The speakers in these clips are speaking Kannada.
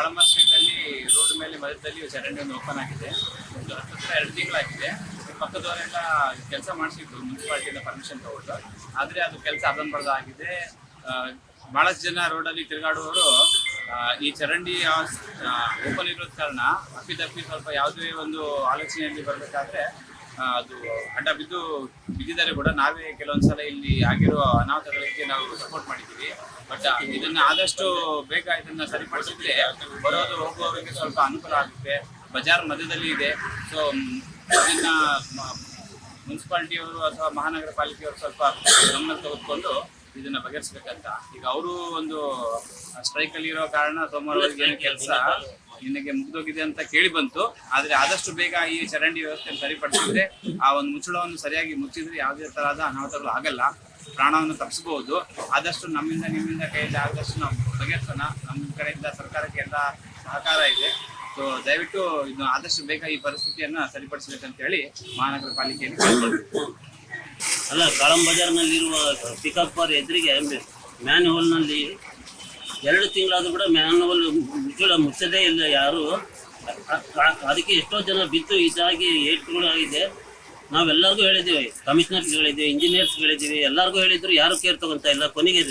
ಇದು ಕಾಳಮ್ಮ ಸ್ಟ್ರೀಟ್ ಅಲ್ಲಿ ರೋಡ್ ಮೇಲೆ ಮಧ್ಯದಲ್ಲಿ ಚರಂಡಿ ಒಂದು ಓಪನ್ ಆಗಿದೆ. ಒಂದು ಹತ್ತಿರ ಎರಡು ತಿಂಗಳಾಗಿದೆ. ಪಕ್ಕದವರೆಲ್ಲ ಕೆಲಸ ಮಾಡಿಸಿದ್ರು ಮುನ್ಸಿಪಾಲಿಟಿಯಿಂದ ಪರ್ಮಿಷನ್ ತಗೊಂಡು. ಆದ್ರೆ ಅದು ಕೆಲಸ ಅದನ್ನು ಆಗಿದೆ ಭಾಳಷ್ಟು ಜನ ರೋಡಲ್ಲಿ ತಿರುಗಾಡುವವರು ಈ ಚರಂಡಿ ಓಪನ್ ಇರೋದ್ ಕಾರಣ ಅಪ್ಪಿತಪ್ಪಿ ಸ್ವಲ್ಪ ಯಾವುದೇ ಒಂದು ಆಲೋಚನೆಯಲ್ಲಿ ಬರಬೇಕಾದ್ರೆ ಅದು ಅಡ್ಡ ಬಿದ್ದು ಬಿದ್ದಿದ್ದಾರೆ ಕೂಡ. ನಾವೇ ಕೆಲವೊಂದ್ಸಲ ಇಲ್ಲಿ ಆಗಿರೋ ಅನಾಹುತಗಳಿಗೆ ನಾವು ಸಪೋರ್ಟ್ ಮಾಡಿದ್ದೀವಿ. ಬಟ್ ಇದನ್ನ ಆದಷ್ಟು ಬೇಗ ಇದನ್ನ ಸರಿಪಡಿಸಿದ್ರೆ ಬರೋದು ಹೋಗುವವರಿಗೆ ಸ್ವಲ್ಪ ಅನುಕೂಲ ಆಗುತ್ತೆ. ಬಜಾರ್ ಮಧ್ಯದಲ್ಲಿ ಇದೆ. ಸೊ ಇದನ್ನು ಮುನ್ಸಿಪಾಲ್ಟಿಯವರು ಅಥವಾ ಮಹಾನಗರ ಪಾಲಿಕೆಯವರು ಸ್ವಲ್ಪ ಗಮನ ತೆಗೆದುಕೊಂಡು ಇದನ್ನ ಬಗೆಹರಿಸ್ಬೇಕಂತ. ಈಗ ಅವರು ಒಂದು ಸ್ಟ್ರೈಕ್ ಅಲ್ಲಿ ಇರೋ ಕಾರಣ ಸೋಮವಾರ ಏನು ಕೆಲಸ. ನಿನಗೆ ಮುಗಿದೋಗಿದೆ ಅಂತ ಕೇಳಿ ಬಂತು. ಆದ್ರೆ ಆದಷ್ಟು ಬೇಗ ಈ ಚರಂಡಿ ವ್ಯವಸ್ಥೆ ಸರಿಪಡಿಸಿದ್ರೆ ಆ ಒಂದು ಮುಚ್ಚಳವನ್ನು ಸರಿಯಾಗಿ ಮುಚ್ಚಿದ್ರೆ ಯಾವುದೇ ತರಹದ ಅನಾಹುತಗಳು ಆಗಲ್ಲ. ಪ್ರಾಣವನ್ನು ತಪ್ಪಿಸಬಹುದು. ಆದಷ್ಟು ನಮ್ಮಿಂದ ನಿಮ್ಮಿಂದ ಕೈಯಲ್ಲಿ ಆದಷ್ಟು ನಾವು ಬಗೆಹರಿಸೋಣ. ನಮ್ಮ ಕಡೆಯಿಂದ ಸರ್ಕಾರಕ್ಕೆ ಎಲ್ಲ ಸಹಕಾರ ಇದೆ. ಸೊ ದಯವಿಟ್ಟು ಇದು ಆದಷ್ಟು ಬೇಗ ಈ ಪರಿಸ್ಥಿತಿಯನ್ನ ಸರಿಪಡಿಸಬೇಕಂತ ಹೇಳಿ ಮಹಾನಗರ ಪಾಲಿಕೆಯಲ್ಲಿ ಅಲ್ಲ ಕಾಳಂ ಬಜಾರ್ನಲ್ಲಿರುವ ಪಿಕಪ್ ಬಾರ್ ಎದುರಿಗೆ ಮ್ಯಾನ್ ಹೋಲ್ನಲ್ಲಿ ಎರಡು ತಿಂಗಳಾದ್ರೂ ಕೂಡ ಮ್ಯಾನುವಲ್ ಮುಚ್ಚಳ ಮುಚ್ಚದೇ ಇಲ್ಲ ಯಾರು. ಅದಕ್ಕೆ ಎಷ್ಟೋ ಜನ ಬಿದ್ದು ಇದಾಗಿ ಏಟ್ ಆಗಿದೆ. ನಾವೆಲ್ಲರಿಗೂ ಹೇಳಿದ್ದೀವಿ ಕಮಿಷನರ್ಸ್ ಹೇಳಿದ್ದೀವಿ ಇಂಜಿನಿಯರ್ಸ್ ಹೇಳಿದ್ದೀವಿ, ಎಲ್ಲರಿಗೂ ಹೇಳಿದ್ರು, ಯಾರು ಕೇರ್ ತಗೊಂತ ಇಲ್ಲ, ಕೊನೆಗೆ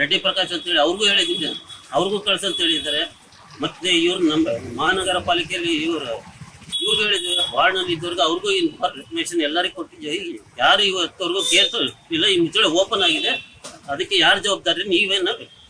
ರೆಡ್ಡಿ ಪ್ರಕಾಶ್ ಅಂತೇಳಿ ಅವ್ರಿಗೂ ಹೇಳಿದ್ದೀನಿ. ಅವ್ರಿಗೂ ಕಳ್ಸಂತ ಹೇಳಿದ್ದಾರೆ. ಮತ್ತೆ ಇವ್ರು ನಮ್ಮ ಮಹಾನಗರ ಪಾಲಿಕೆಯಲ್ಲಿ ಇವರು, ಇವ್ರಿಗೆ ಹೇಳಿದ್ರು ವಾರ್ಡ್ನಲ್ಲಿ ಇದ್ದವ್ರಿಗೆ ಅವ್ರಿಗೂ ಇನ್ಫಾರ್ಮೇಶನ್ ಎಲ್ಲರಿಗೂ ಕೊಟ್ಟಿದ್ದೀವಿ. ಯಾರು ಇವತ್ತವರೆಗೂ ಕೇರ್ ಇಲ್ಲ, ಈ ಮುಚ್ಚಳ ಓಪನ್ ಆಗಿದೆ. ಅದಕ್ಕೆ ಯಾರು ಜವಾಬ್ದಾರಿ ನೀವೇನ